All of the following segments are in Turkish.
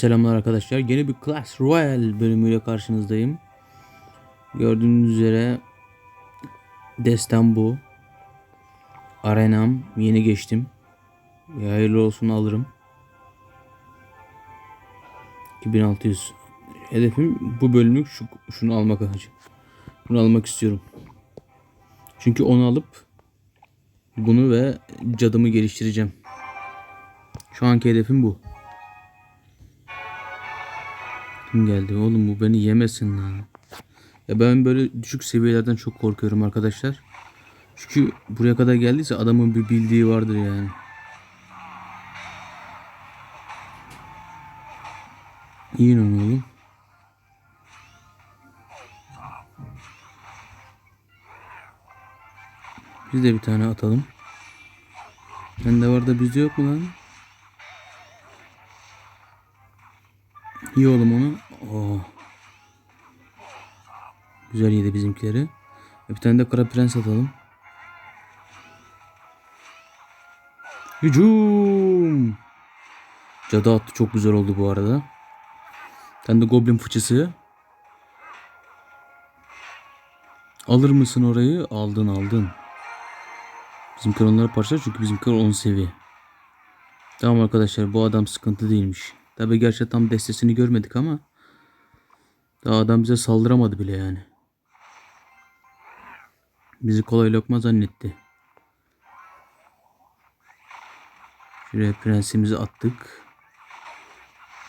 Selamlar arkadaşlar. Yeni bir Clash Royale bölümüyle karşınızdayım. Gördüğünüz üzere destem bu. Arenam yeni geçtim. Bir hayırlı olsun alırım. 2600. Hedefim bu bölümlük şu, şunu almak olacak. Bunu almak istiyorum. Çünkü onu alıp bunu ve cadımı geliştireceğim. Şu anki hedefim bu. Kim geldi oğlum bu beni yemesin lan. Ya ben böyle düşük seviyelerden çok korkuyorum arkadaşlar. Çünkü buraya kadar geldiyse adamın bir bildiği vardır yani. Yiyin onu oğlum. Biz de bir tane atalım. Bende var da bizde yok mu lan? İyi oğlum onu. Oo. Güzel yedi bizimkileri. Bir tane de kara prens atalım. Hücum. Cadı attı çok güzel oldu bu arada. Tane de goblin fıçısı. Alır mısın orayı? Aldın aldın. Bizimkiler onları parçalar çünkü bizimkiler 10 seviye. Tamam arkadaşlar bu adam sıkıntı değilmiş. Tabi gerçi tam destesini görmedik ama daha adam bize saldıramadı bile yani. Bizi kolay lokma zannetti. Şuraya prensimizi attık.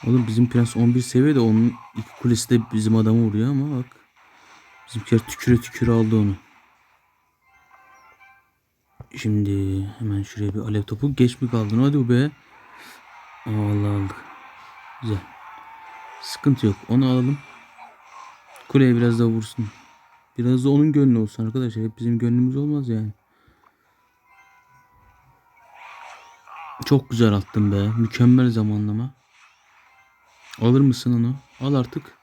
Oğlum bizim prens 11 seviyede onun iki kulesi de bizim adamı vuruyor ama bak. Bizimkiler tüküre tüküre aldı onu. Şimdi hemen şuraya bir alev topu geç mi kaldın hadi be. Allah aldık. Güzel. Sıkıntı yok. Onu alalım. Kuleye biraz daha vursun. Biraz da onun gönlü olsun arkadaşlar. Hep bizim gönlümüz olmaz yani. Çok güzel attın be. Mükemmel zamanlama. Alır mısın onu? Al artık.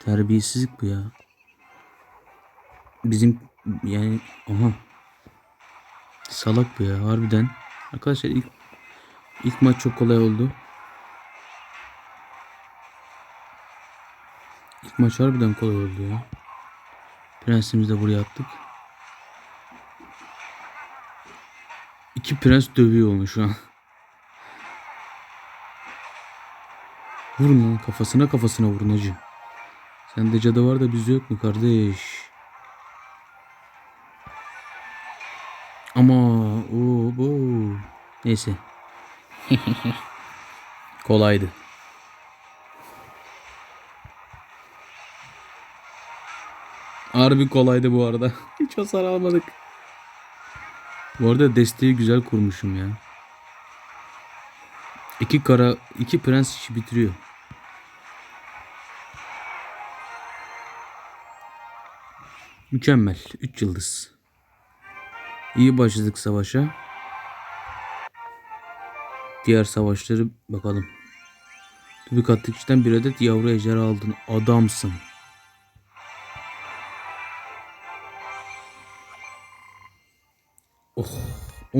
Terbiyesizlik bu ya. Bizim yani aha. Salak bu ya harbiden. Arkadaşlar ilk ilk maç çok kolay oldu. Maç harbiden kolay oldu ya. Prensimizi de buraya attık. İki prens dövüyor onu şu an. Vurun lan kafasına kafasına vurun hacı. Sende cadı var da bizde yok mu kardeş? Ama o bu. Neyse. Kolaydı. Harbi kolaydı bu arada. Hiç hasar almadık. Bu arada desteği güzel kurmuşum ya. İki kara, iki prens işi bitiriyor. Mükemmel. 3 yıldız. İyi başladık savaşa. Diğer savaşları bakalım. Tübük attıkçıdan bir adet yavru ejderha aldın. Adamsın.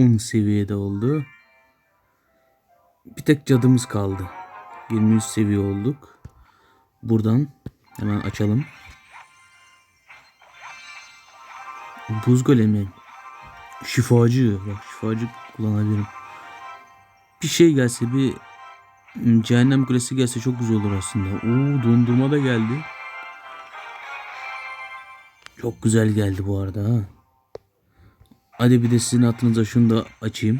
10 seviyede oldu. Bir tek cadımız kaldı. 23 seviye olduk. Buradan hemen açalım. Buz golemi. Şifacı. Bak şifacı kullanabilirim. Bir şey gelse bir cehennem kulesi gelse çok güzel olur aslında. Oo dondurma da geldi. Çok güzel geldi bu arada ha. Hadi bir de sizin aklınıza şunu da açayım.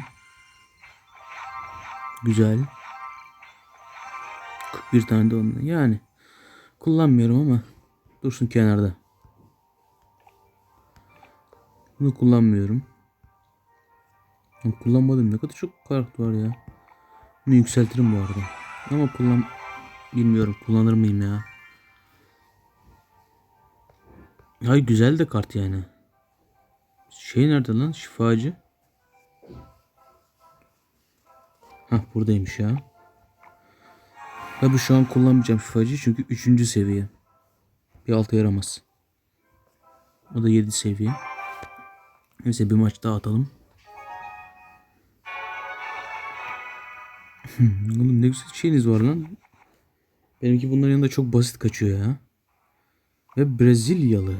Güzel. 41 tane de onunla. Yani kullanmıyorum ama dursun kenarda. Bunu kullanmıyorum. Kullanmadım. Ne kadar çok kart var ya. Bunu yükseltirim bu arada. Ama kullan bilmiyorum kullanır mıyım ya. Hay güzel de kart yani. Şey nerede lan şifacı? Hah buradaymış ya. Tabi şu an kullanmayacağım şifacıyı çünkü 3. seviye. Bir altı yaramaz. O da 7 seviye. Neyse bir maç daha atalım. Oğlum ne güzel şeyiniz var lan. Benimki bunların yanında çok basit kaçıyor ya. Ve Brezilyalı.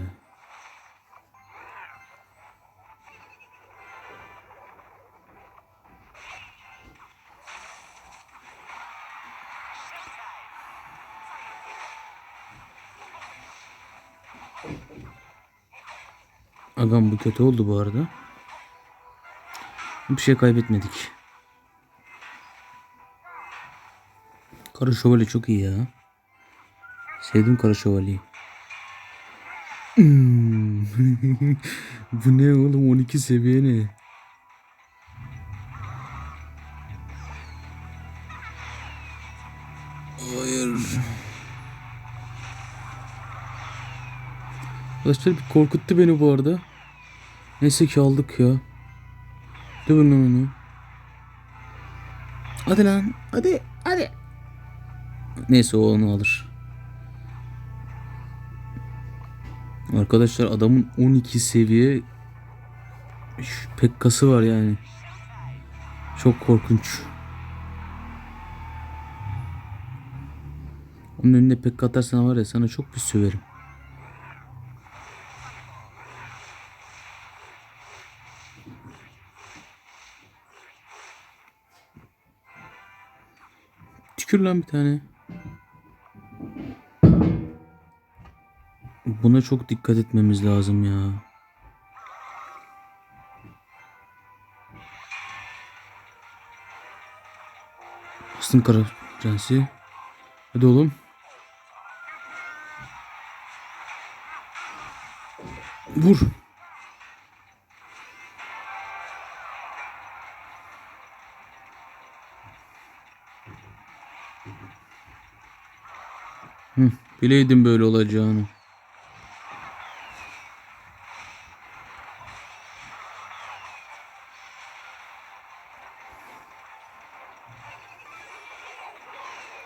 Agam bu kötü oldu bu arada. Bir şey kaybetmedik. Kara Şövalye çok iyi ya. Sevdim Kara Şövalye'yi. Hmm. bu ne oğlum 12 seviye ne? Hayır. Arkadaşlar bir korkuttu beni bu arada. Neyse ki aldık ya. Dövün onu. Hadi lan. Hadi. Hadi. Neyse o onu alır. Arkadaşlar adamın 12 seviye şu pekkası var yani. Çok korkunç. Onun önüne pekka atarsan var ya sana çok bir söverim. Tükür lan bir tane. Buna çok dikkat etmemiz lazım ya. Bastın kara prensi. Hadi oğlum. Vur. Hı, bileydim böyle olacağını.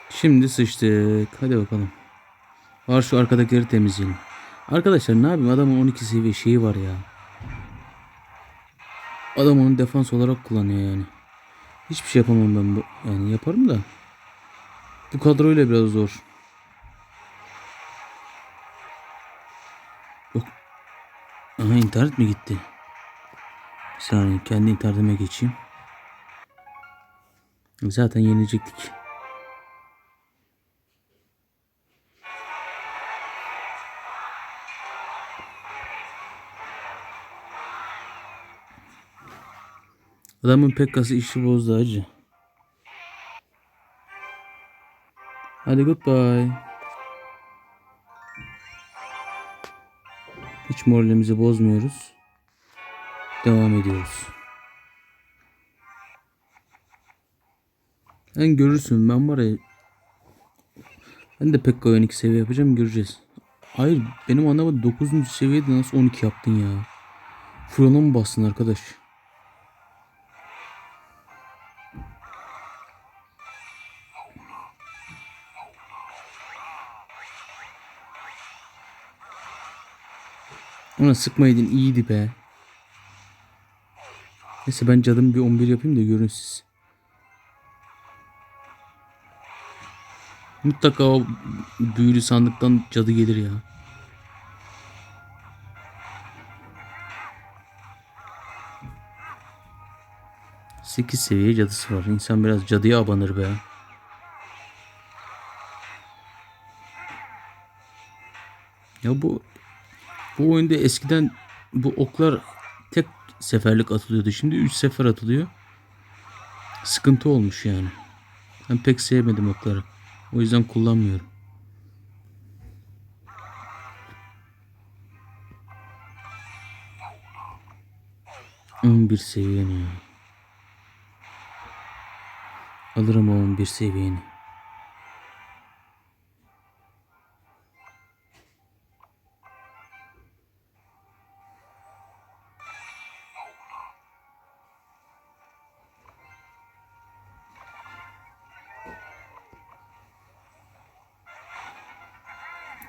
Şimdi sıçtık. Hadi bakalım. Var şu arkadakileri temizleyelim. Arkadaşlar ne yapayım adamın 12 seviye şeyi var ya. Adam onu defans olarak kullanıyor yani. Hiçbir şey yapamam ben bu. Yani yaparım da. Bu kadroyla biraz zor. Aha internet mi gitti? Bir saniye kendi internetime geçeyim. Zaten yenilecektik. Adamın pekkası işi bozdu acı. Hadi goodbye. Hiç moralimizi bozmuyoruz. Devam ediyoruz. Sen görürsün ben var ya ben de Pekka 12 seviye yapacağım göreceğiz. Hayır benim anlamadım 9. seviyede nasıl 12 yaptın ya? Fırına mı bastın arkadaş? Ona sıkmaydın iyiydi be. Neyse ben cadım bir 11 yapayım da görün siz. Mutlaka o büyülü sandıktan cadı gelir ya. Sekiz seviye cadısı var. İnsan biraz cadıya abanır be. Ya bu bu oyunda eskiden bu oklar tek seferlik atılıyordu. Şimdi 3 sefer atılıyor. Sıkıntı olmuş yani. Ben pek sevmedim okları. O yüzden kullanmıyorum. On bir seviyeni. Alırım o 11 seviyeni.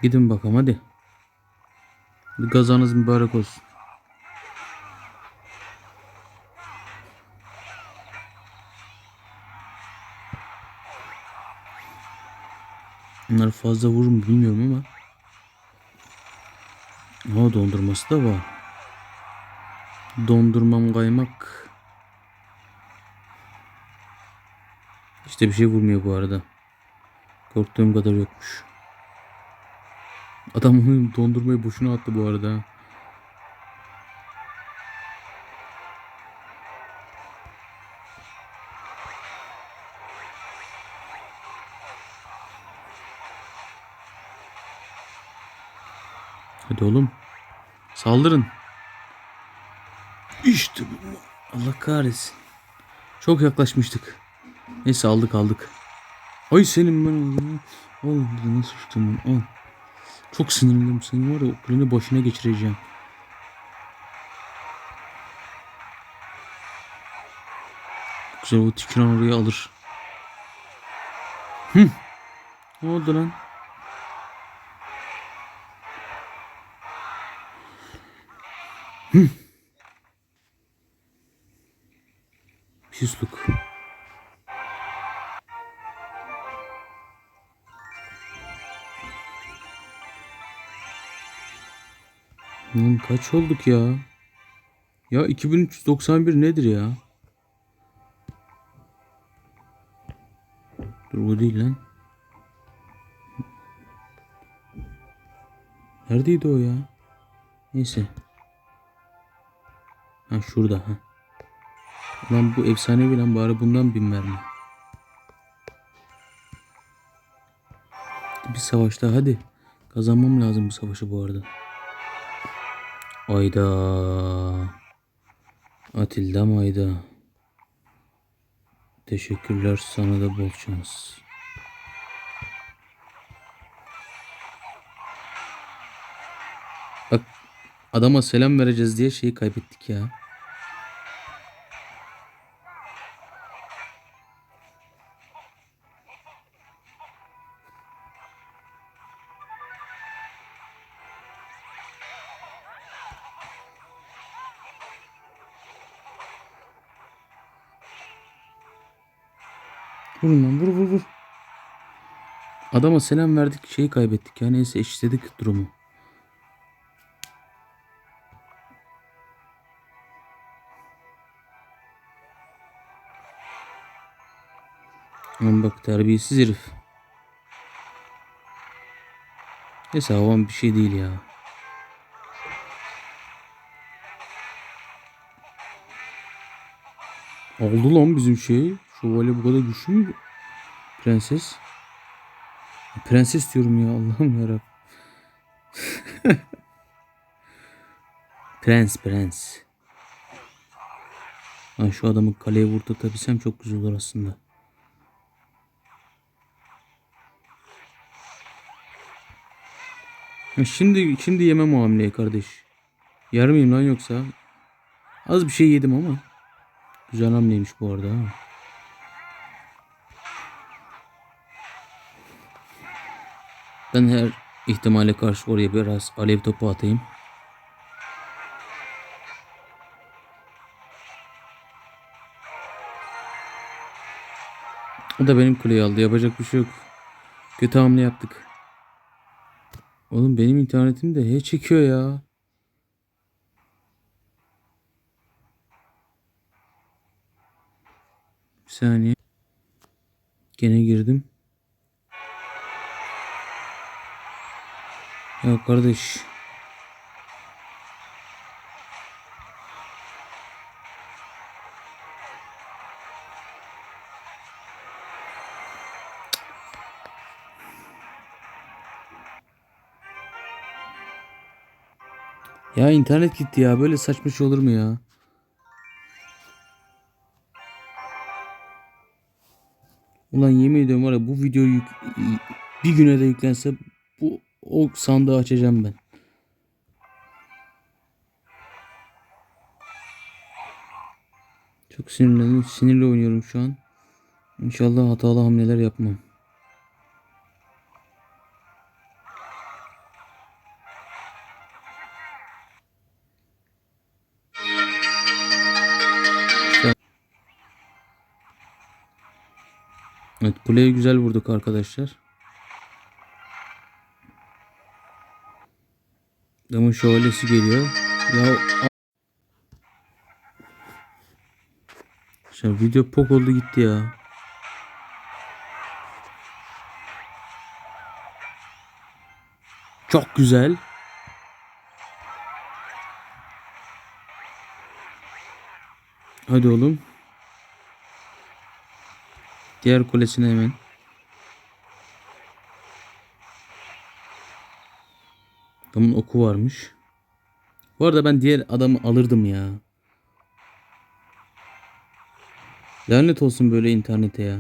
Gidin bakalım hadi. Gazanız mübarek olsun. Bunlar fazla vurur mu bilmiyorum ama. Ama dondurması da var. Dondurmam kaymak. İşte bir şey vurmuyor bu arada. Korktuğum kadar yokmuş. Adam onu dondurmayı boşuna attı bu arada. Hadi oğlum. Saldırın. İşte bu. Allah kahretsin. Çok yaklaşmıştık. Neyse aldık aldık. Ay senin ben oğlum. Oğlum nasıl uçtum ben? Al. Çok sinirliyim seni var ya o kuleni başına geçireceğim. Güzel o tüküren orayı alır. Hı. Ne oldu lan? Hı. Pisluk. Lan kaç olduk ya? Ya 2391 nedir ya? Dur bu değil lan. Neredeydi o ya? Neyse. Ha şurada ha. Lan bu efsanevi lan bari bundan bin mermi. Bir savaşta hadi. Kazanmam lazım bu savaşı bu arada. Ayda. Atildam ayda. Teşekkürler sana da bol şans. Bak adama selam vereceğiz diye şeyi kaybettik ya. Vurun lan vur vur vur. Adama selam verdik şeyi kaybettik ya neyse eşitledik durumu. Lan bak terbiyesiz herif. Neyse havam bir şey değil ya. Oldu lan bizim şey. Şövalye bu kadar güçlü mü? Prenses. Prenses diyorum ya Allah'ım yarabbim. prens prens. Lan şu adamı kaleye vurdurtabilsem çok güzel olur aslında. Şimdi şimdi yemem o hamleyi kardeş. Yer lan yoksa? Az bir şey yedim ama. Güzel hamleymiş bu arada ha. Ben her ihtimale karşı oraya biraz alev topu atayım. O da benim kuleyi aldı. Yapacak bir şey yok. Kötü hamle yaptık. Oğlum benim internetim de he çekiyor ya. Bir saniye. Gene girdim. Ya kardeş. Ya internet gitti ya. Böyle saçma şey olur mu ya? Ulan yemin ediyorum var ya bu video yük, bir güne de yüklense bu o sandığı açacağım ben. Çok sinirlendim. Sinirli oynuyorum şu an. İnşallah hatalı hamleler yapmam. Evet kuleye güzel vurduk arkadaşlar. Adamın şövalyesi geliyor. Ya Şimdi video pok oldu gitti ya. Çok güzel. Hadi oğlum. Diğer kulesine hemen. Adamın oku varmış. Bu arada ben diğer adamı alırdım ya. Lanet olsun böyle internete ya.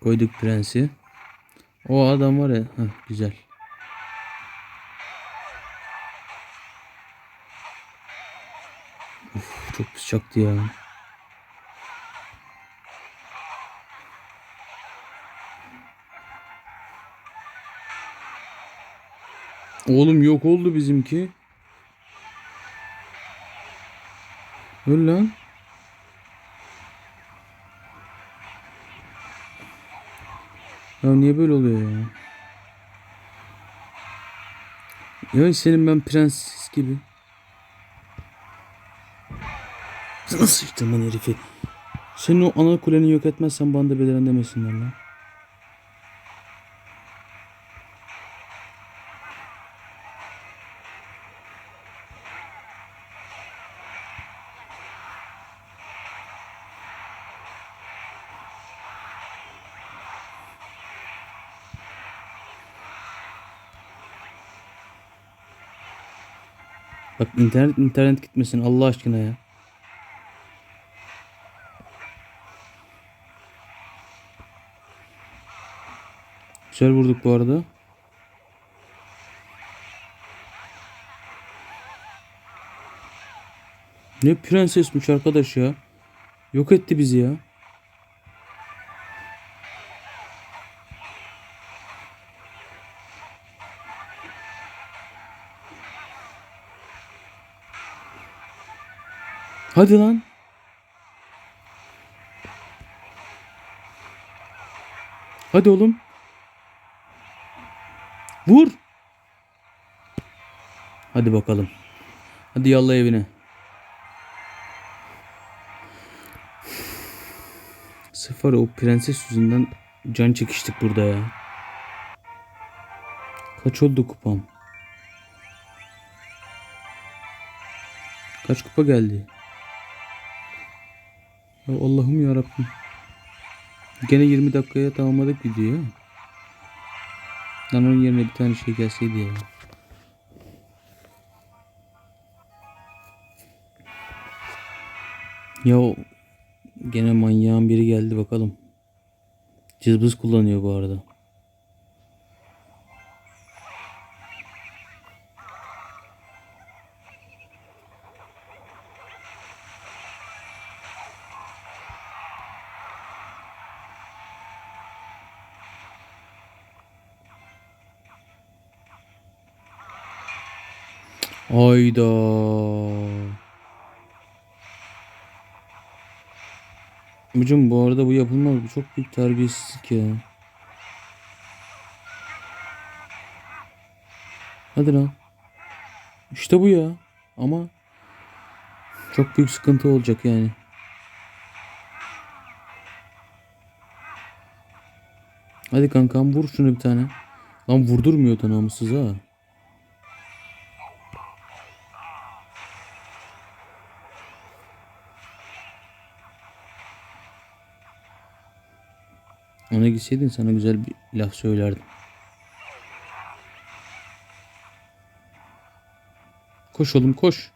Koyduk prensi. O adam var ya. Heh, güzel. Uf, çok pis ya. Oğlum yok oldu bizimki. Öl lan. Ya niye böyle oluyor ya? Ya senin ben prenses gibi. Nasıl sıçtın lan herifi? Senin o ana kuleni yok etmezsen bana da beliren demesinler lan. Bak internet internet gitmesin Allah aşkına ya. Güzel vurduk bu arada. Ne prensesmiş arkadaş ya. Yok etti bizi ya. Hadi lan. Hadi oğlum. Vur. Hadi bakalım. Hadi yallah evine. Sıfır o prenses yüzünden can çekiştik burada ya. Kaç oldu kupam? Kaç kupa geldi? Allah'ım ya Rabbim. Gene 20 dakikaya tamamladık videoyu. Lan onun yerine bir tane şey gelseydi ya. Ya gene manyağın biri geldi bakalım. Cızbız kullanıyor bu arada. Hayda. Hocam bu arada bu yapılmaz. Bu çok büyük terbiyesizlik ya. Hadi lan. İşte bu ya. Ama çok büyük sıkıntı olacak yani. Hadi kankam vur şunu bir tane. Lan vurdurmuyor da namussuz ha. Ona gitseydin sana güzel bir laf söylerdim. Koş oğlum koş.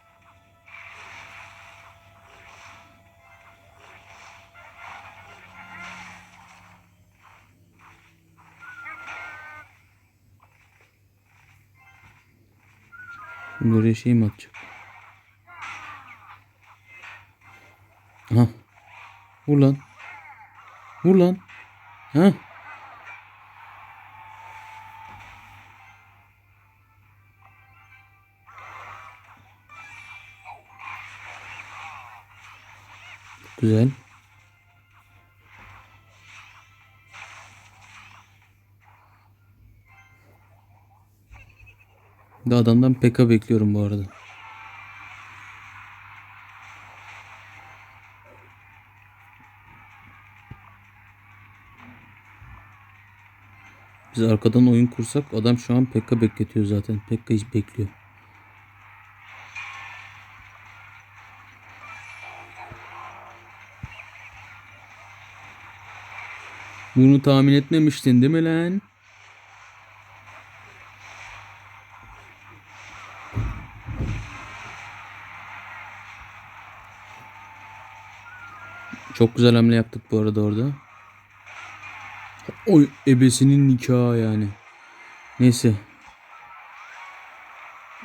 Şimdi oraya şey mi atacak? Aha. Vur lan. Vur lan. Hı? Güzel. Bir adamdan PK bekliyorum bu arada. Arkadan oyun kursak adam şu an PK bekletiyor zaten. PK hiç bekliyor. Bunu tahmin etmemiştin değil mi lan? Çok güzel hamle yaptık bu arada orada. Oy ebesinin nikahı yani. Neyse.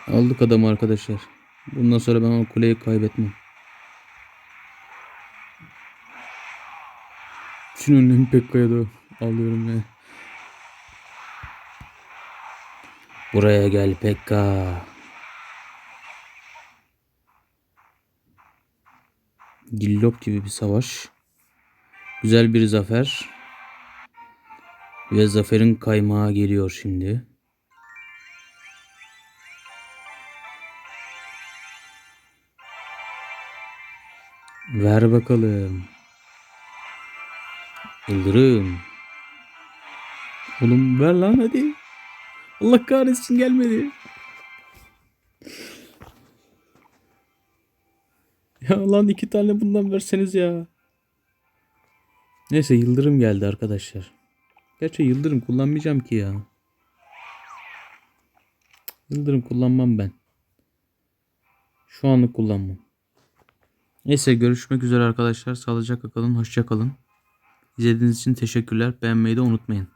Aldık adamı arkadaşlar. Bundan sonra ben o kuleyi kaybetmem. Bütün önlemi Pekka'ya da alıyorum yani. Buraya gel Pekka. Gillop gibi bir savaş. Güzel bir zafer. Ve zaferin kaymağı geliyor şimdi. Ver bakalım. Yıldırım. Oğlum ver lan hadi. Allah kahretsin gelmedi. Ya lan iki tane bundan verseniz ya. Neyse yıldırım geldi arkadaşlar. Gerçi yıldırım kullanmayacağım ki ya. Yıldırım kullanmam ben. Şu anlık kullanmam. Neyse görüşmek üzere arkadaşlar. Sağlıcakla kalın. Hoşça kalın. İzlediğiniz için teşekkürler. Beğenmeyi de unutmayın.